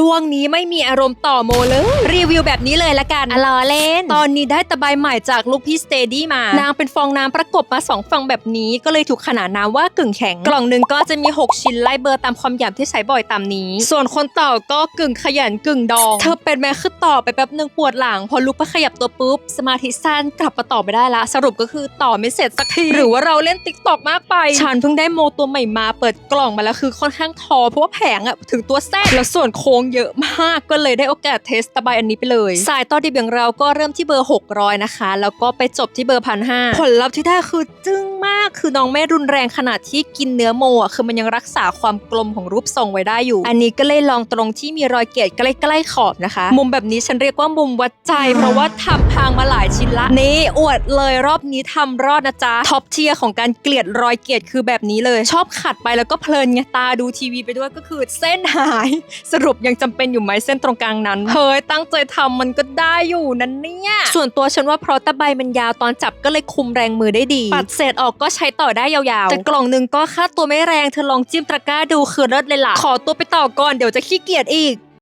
ช่วงนี้ไม่มีอารมณ์ต่อโมเลย รีวิวแบบนี้เลยละกันอะล้อเล่น ตอนนี้ได้ตะไบใหม่จากลูกพี่สเตดี้มา นางเป็นฟองน้ำประกบมาสองฝั่งแบบนี้ ก็เลยถูกขนานนามว่ากึ่งแข็ง กล่องหนึ่งก็จะมี 6 ชิ้นไล่เบอร์ตามความหยาบที่ใช้บ่อยตามนี้ ส่วนคนต่อก็กึ่งขยันกึ่งดอง เธอเป็นแม่คือต่อไปแป๊บหนึ่งปวดหลัง พอลุกไปขยับตัวปุ๊บสมาธิสั้นกลับมาต่อไม่ได้ละ สรุปก็คือต่อไม่เสร็จสักทีหรือว่าเราเล่นติ๊กตอกมากไปฉันเพิ่งได้โมตัวใหม่มาเปิดกล่องมาแล้วคือค่อนข้างทอเพราะว่าแผงอะถึงตัวแท้แล้วส่วนโค้งเยอะมากก็เลยได้โอกาสเทสตะไบอันนี้ไปเลย สายต่อดิบอย่างเราก็เริ่มที่เบอร์ 600 นะคะ แล้วก็ไปจบที่เบอร์พันห้าผลลัพธ์ที่ได้คือจึ้งมากคือน้องไม่รุนแรงขนาดที่กินเนื้อโมอะคือมันยังรักษาความกลมของรูปทรงไว้ได้อยู่ อันนี้ก็เลยลองตรงที่มีรอยเกล็ดใกล้ๆขอบนะคะ มุมแบบนี้ฉันเรียกว่ามุมวัดใจ เพราะว่าทำพังมาหลายชิ้นละนี่อวดเลยรอบนี้ทำรอดนะจ๊ะท็อปเทียร์ของการเกลียดรอยเกล็ดคือแบบนี้เลย ชอบขัดไปแล้วก็เพลินไงตาดูทีวีไปด้วยก็คือเส้นหายสรุปยังจำเป็นอยู่ไหมเส้นตรงกลางนั้น เฮ้ยตั้งใจทำมันก็ได้อยู่นั่นเนี่ย ส่วนตัวฉันว่าเพราะตะไบมันยาวตอนจับก็เลยคุมแรงมือได้ดี ปัดเศษออกก็ใช้ต่อได้ยาวๆ แต่กล่องหนึงก็ค่าตัวไม่แรงเธอลองจิ้มตะกร้าดูคือเลิศเลยล่ะ ขอตัวไปต่อก่อนเดี๋ยวจะขี้เกียจอีก